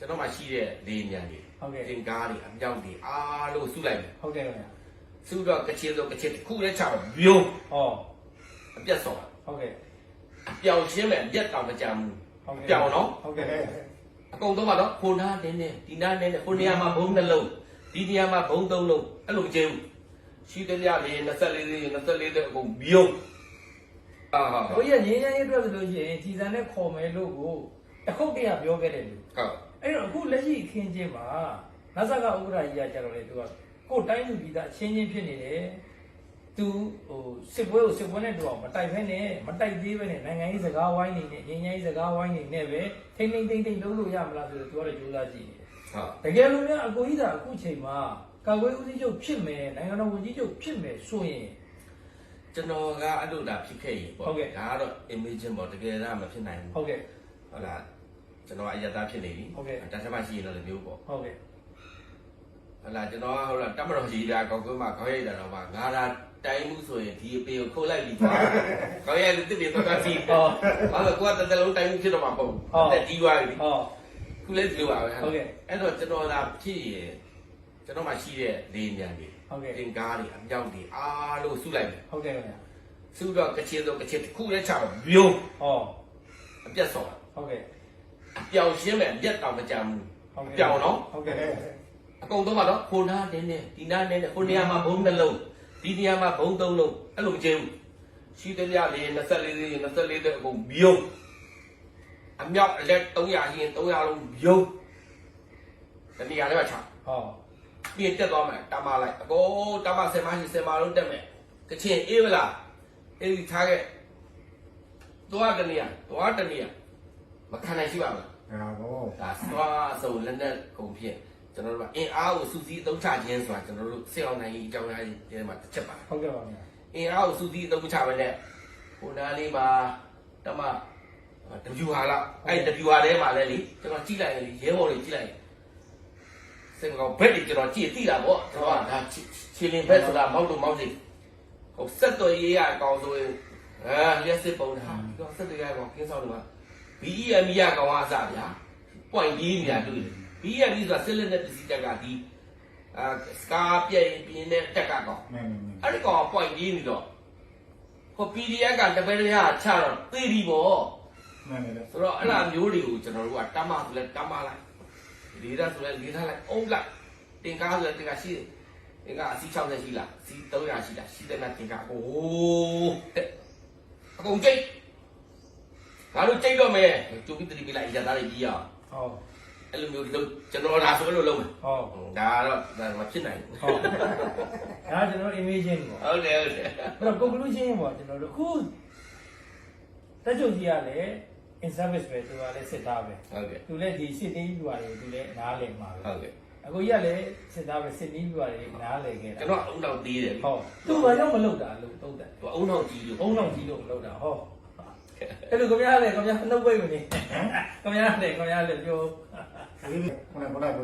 ကျွန်တော်မှရှိတဲ့လေညာတွေဟုတ်ကဲ့သင်္ကားတွေအမြောက်တွေအားလုံးစုလိုက်တယ်ဟုတ်ကဲ့ခင်ဗျာစုတော့ကချင်ဆိုကချင်တစ်ခုလည်းချတော့ပြုံးဟောအပြတ်စော်ဟုတ်ကဲ့အပြောင်ရှင်းမဲ့အပြတ်တောင်မကြဘူးဟုတ်ကဲ့ပြောင်နော်ဟုတ်ကဲ့အကုန်တော့ကတော့ခိုနာနင်းနေဒီနာနင်းနေခိုနေရာမှာဘုံနှလုံးဒီနေရာမှာဘုံသုံးလုံးအဲ့လိုမကျင်းဘူးရှိတဲ့ရလေ24လေး24တဲ့အကုန်ပြုံးအာဟာကိုကြီးကငင်းငင်းရေးအတွက်ဆိုလို့ရှိရင်ကြီးစံနဲ့ခေါ်မယ်လို့ကိုတစ်ခုတည်းကပြောခဲ့တယ်လို့ဟုတ် အဲ့တော့အခုလက်ရှိအခင်းချင်းမှာနတ်ဆက်ကဥက္ကရာကြီးကကြတော့လေသူကကိုယ်တိုင်းလူပြည်သားအချင်းချင်းဖြစ်နေတယ်သူဟိုစစ်ပွဲကိုစစ်ပွဲနဲ့တူအောင်မတိုက်ဖဲနဲ့မတိုက်သေးပဲနဲ့နိုင်ငံရေးစကားဝိုင်းနေနဲ့ငင်းငင်းရေးစကားဝိုင်းနေနဲ့ပဲထိမ့်ထိမ့်ထိမ့်ထိမ့်လုပ်လို့ရမလားဆိုတော့သူကလည်းကြိုးစားကြည့်နေတယ်ဟုတ်တကယ်လို့များအကိုကြီးသာအခုချိန်မှာကာကွယ်ဦးစီးချုပ်ဖြစ်မယ်နိုင်ငံတော်ဝန်ကြီးချုပ်ဖြစ်မယ်ဆိုရင်ကျွန်တော်ကအဲ့လိုဒါဖြစ်ခဲ့ရင်ပေါ့ဟုတ်ကဲ့ဒါကတော့ imagine ပေါ့တကယ်တော့မဖြစ်နိုင်ဘူးဟုတ်ကဲ့ဟုတ်လား ကျွန်တော်အယက်သားဖြစ်နေပြီဟုတ်ကဲ့တတ်မှရှိရင်တော့လည်းမျိုးပေါ့ဟုတ်ကဲ့ဟုတ်လားကျွန်တော်ကဟုတ်လားတတ်မတော်ကြီးတာကောက်ကွင်းမှာခေါင်းရိုက်တာတော့မှငါလာတိုင်းမှုဆိုရင်ဒီအပေကိုခိုးလိုက်ပြီးသွားခေါင်းရိုက်လို့တစ်ပြင်းတော့ကစီဟောဘာလို့ကိုကတတလုံးတိုင်းမှုဖြစ်တော့မှာပေါ့ဟုတ်တက်ကြီးသွားပြီ ဟော ခုလည်းဒီလိုပါပဲဟုတ်ကဲ့အဲ့တော့ကျွန်တော်လာဖြစ်ရင်ကျွန်တော်မှရှိတဲ့လေညာတွေဟုတ်ကဲ့သင်္ကားတွေအမြောက်တွေအားလုံးစုလိုက်တယ်ဟုတ်ကဲ့ခင်ဗျာစုတော့ကချင်ဆိုကချင်တစ်ခုလည်းချတော့ပြုံးဟောအပြတ်စော်ဟုတ်ကဲ့အ ပြောင်ရှင်းမဲ့အပြတ်တောင်မကြဘူးဟုတ်ကဲ့ပြောင်နော်ဟုတ်ကဲ့အကုန်တော့ကတော့ခိုနာနင်းနေဒီနာနင်းနေခိုနေရာမှာဘုံနှလုံးဒီနေရာမှာဘုံသုံးလုံးအဲ့လိုမကျင်းဘူးရှိတဲ့ရလေ24လေး24တဲ့အကုန်ပြုံးအမြောက်အလက်300ရင်300လုံးပြုံးတနေရာလေးပါချဟောပြင်းတက်သွားမယ်တမလိုက်အကုန်တမ10မရှိ10မလုံးတက်မယ်ကချင်အေးမလားအေးဒီထားခဲ့သွားတနေရာသွားတနေရာ မခံနိုင်ရှိပါဘူးဟာဘောဒါသွားစုံလက်နဲ့ကုန်ဖြစ်ကျွန်တော်တို့ကအင်အားကိုစုစည်းအသုံးချခြင်းဆိုတာကျွန်တော်တို့စေအောင်နိုင်ရေးအကြောင်းအရာတွေထဲမှာတစ်ချက်ပါဟုတ်ကဲ့ပါခင်ဗျာအင်အားကိုစုစည်းအသုံးချပါနဲ့ဟိုနားလေးမှာတမတပြူဟာလားအဲ့တပြူဟာထဲမှာလဲလေကျွန်တော်ကြည့်လိုက်ရင်လေရဲဘော်တွေကြည့်လိုက်ရင်စင်ကောင်ဘက်တွေကျွန်တော်ကြည့်သိတာပေါ့ကျွန်တော်ကဒါချီလင်ဘက်ဆိုတာမောက်လို့မောက်စီဟိုဆက်တော်ရေးရအကောင်ဆိုရင်အာလက်စစ်ပုံတာဒီကောင်ဆက်တော်ရကောင်ကင်းဆောင်တယ်မှာ BEM ရကောင်အားစဗျာ point ကြီးနေရတွေ့တယ် BEM ဆိုတာစစ်လက်နဲ့ပစ္စည်းတက်ကဒီအာစကာပြည့်ပြင်းတဲ့တက်ကတော့မင်းမင်းမင်းအဲ့ဒီကောင်က point ကြီးနေတော့ဟို PDF ကတပည့်တည်းဟာချတော့သိပြီပေါ့မင်းလည်းဆိုတော့အဲ့လိုမျိုးတွေကိုကျွန်တော်တို့ကတမ်းမဆိုလဲတမ်းမလိုက်လေးရဆိုလဲလေးထားလိုက်အုံးလိုက်တင်ကားဆိုလဲတင်ကားရှိတယ်တင်ကားအစီ60ရှိလားအစီ300ရှိလားရှိတယ်လားတင်ကားဟိုးအကုန်ကျိတ် ငါတို့ကျိတ်တော့မယ်တူပြီးတတိပြလိုက်ရတာတွေကြီးအောင်ဟောအဲ့လိုမျိုးလုပ်ကျွန်တော်လာဆိုလို့လုပ်မယ်ဟောဒါတော့ဒါမဖြစ်နိုင်ဘူးဟောဒါကျွန်တော် imagine ပေါ့ဟုတ်တယ်ဟုတ်တယ်အဲ့တော့ conclusion ပေါ့ကျွန်တော်တို့အခုတက်ချုပ်ကြီးကလည်း in service ပဲသူကလည်းစစ်သားပဲဟုတ်ကဲ့သူလည်းဒီစစ်သေးပြပါတယ်သူလည်းနားလည်မှာပဲဟုတ်ကဲ့အခုကြီးကလည်းစစ်သားပဲစစ်သေးပြပါတယ်နားလည်ခဲ့တာကျွန်တော်အုံနောက်သေးတယ်ဟောသူဘာကြောင့်မလုပ်တာလို့သုံးတယ်သူအုံနောက်ကြီးလို့ဘုံတော်ကြီးလို့မလုပ်တာဟော အဲ့လိုခင်ဗျားလည်းခင်ဗျားနှုတ်ပိတ်မနေခင်ဗျားလည်းခင်ဗျားလည်းပြောဒီခုနကခုနက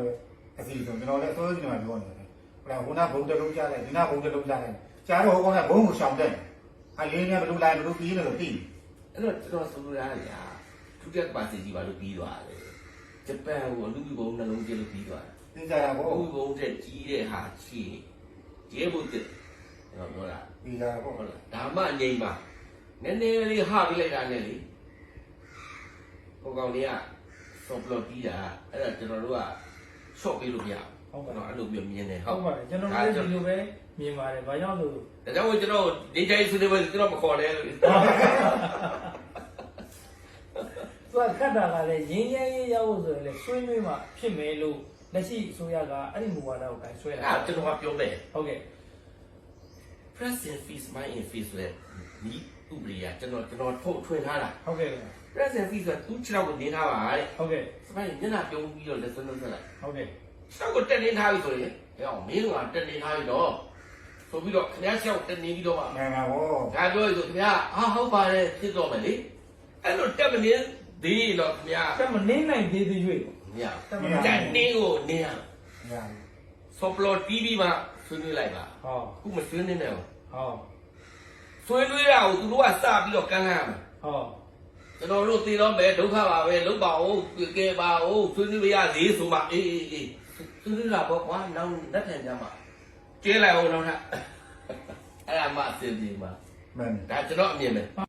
အစီဆိုကျွန်တော်လည်းအစိုးရကျွန်တော်ပြောနေတယ်ခုနကခုနဘုံတလုံးကြားလိုက်ဒီနာဘုံတလုံးကြားလိုက်ကြားတော့ဟိုကောင်ကဘုံကိုရှောင်တယ်အလေးနဲ့ဘလူလိုက်ဘလူပြီးနေလို့ပြီးအဲ့တော့ကျွန်တော်ဆိုလိုတာကညာဒုတိယပါစီကြီးပါလို့ပြီးသွားတယ်ဂျပန်ကိုအလူဘုံနှလုံးကျလို့ပြီးသွားတယ်သင်ကြတာအပေါ့လူဘုံတဲ့ကြီးတဲ့ဟာရှိရဲဘုတ်တဲ့ကျွန်တော်ပြောတာပြီးတာပေါ့ဟုတ်လားဒါမှငြိမ်ပါ နည်းနည်းလေးဟပြီးလိုက်တာနဲ့လေဟိုကောင်လေးကဆော့ပလော့ပြီးတာအဲ့ဒါကျွန်တော်တို့ကရှော့ပေးလို့မရဘူးကျွန်တော်အဲ့လိုမျိုးမြင်တယ်ဟုတ်ပါတယ်ကျွန်တော်လည်းဒီလိုပဲမြင်ပါတယ်ဘာကြောင့်လို့ဒါကြောင့်ကျွန်တော်ဒီတိုင်းဆွေးနွေးပွဲကျွန်တော်မခေါ်နဲ့လို့သူကခတ်တာကလည်းရင်းရင်းရေးရောက်လို့ဆိုရင်လည်းဆွေးနွေးမှဖြစ်မယ်လို့လက်ရှိအစိုးရကအဲ့ဒီမူဝါဒကိုတိုင်ဆွဲအဲ့တာဒါကျွန်တော်ကပြောမယ်ဟုတ်ကဲ့ present fees my in fees လေဒီ ဥပဒေကကျွန်တော်ကျွန်တော်ထုတ်ထွင်ထားတာဟုတ်ကဲ့ present fees ကသူ့ခြေထောက်ကိုနင်းထားပါတဲ့ဟုတ်ကဲ့စပိုင်းမျက်နှာပြုံးပြီးတော့လက်စွပ်လုပ်ဆက်လိုက်ဟုတ်ကဲ့ခြေထောက်ကိုတက်နေထားပြီဆိုရင်ဟဲ့အောင်မင်းကတက်နေထားပြီတော့ဆိုပြီးတော့ခင်ဗျားခြေထောက်တက်နေပြီးတော့မှမှန်ပါဘောဒါပြောရဆိုခင်ဗျားဟာဟုတ်ပါတယ်ဖြစ်တော့မယ်လေအဲ့လိုတက်မနေသေးတော့ခင်ဗျားတက်မနေနိုင်သေးသေးရွေ့မရဘူးတက်နေကိုနင်းရညာဆော့ပလော့တီးပြီးမှဆွေးနွေးလိုက်ပါဟောခုမဆွေးနွေးနဲ့ဘူးဟော ဆွေးနွေးရအောင်သူတို့ကစပြီးတော့ကန်းလှမ်းရမယ်ဟောတကျွန်တော်တို့တည်တော့မယ်ဒုက္ခပါပဲလုံးပါဦးကဲပါဦးဆွေးနွေးရစေဆိုမှအေးအေးအေးဆွေးနွေးတာပေါ့ကွာနောက်လက်ထံကြမှာကျဲလိုက်အောင်တော့ထအဲ့ဒါမှအစီအစဉ်မှာမှန်တယ်ဒါကျွန်တော်အမြင်ပဲ